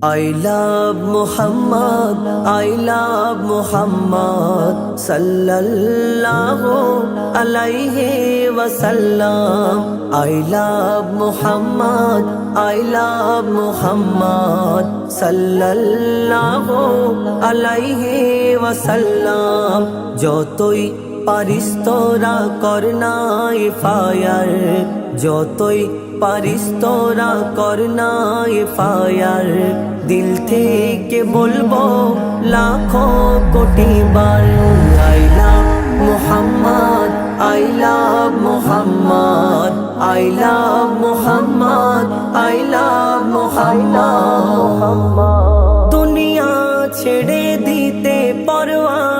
I love Muhammad, I love Muhammad sallallahu alayhi wasallam. I love Muhammad, I love Muhammad sallallahu alayhi wasallam. যতই পারিস তোরা করনাই fire যতই পারিস তোরা করনাই fire. দিল থেকে বলব লাখো কোটি বার আইলা মোহাম্মদ আইলা Mohammad, I love Mohammad, I love Mohammad. দুনিয়া ছেড়ে দিতে করি না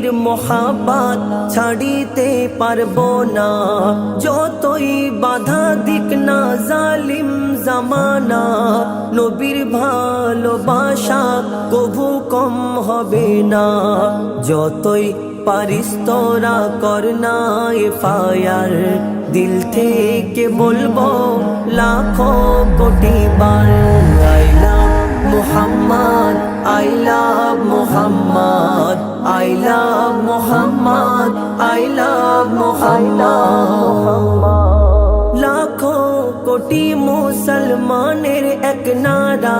নবীর মোহাব্বত ছাড়িতে পারব না। যতই বাধা দিক না জালিম জামানা, নবীর ভালোবাসা কভু কম হবে না। যতই পারিস তোরা করনা ফায়ার, দিল থেকে বলব লাখো কোটি বার। Muhammad love Muhammad, I love Muhammad. লাখো কোটি মুসলমানের এক নারা,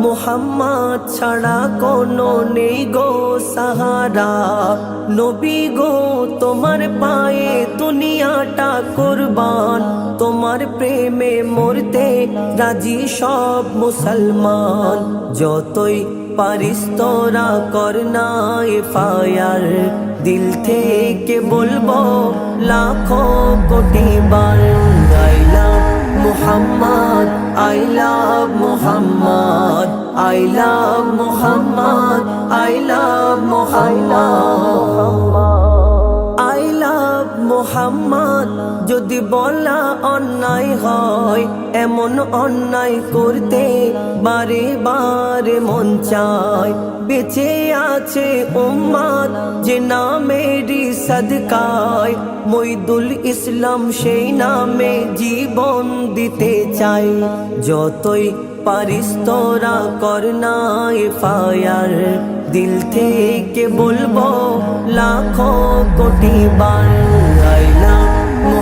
মোহাম্মদ ছাড়া কোনো নেই গো সাহারা। নবী গো, তোমার পায়ে কুরবান, তোমার প্রেমে মরতে রাজি সব মুসলমান। যতই পারিস তোরা করনাই ফায়ার, দিল থেকে বলব লাখো কোটি বার। Muhammad, I love Muhammad, I love Muhammad, I love Muhammad. Mohammad, যদি বলা অন্যায় হয়, এমন অন্যায় করতে বারে বারে মন চায়। বেঁচে আছে উম্মাদ যে নামেরই সদকায়। মইদুল ইসলাম সেই নামে জীবন দিতে চাই যতই পারিস তোরা করনাই ফায়ার। দিল থেকে বলব লাখো কোটি বার।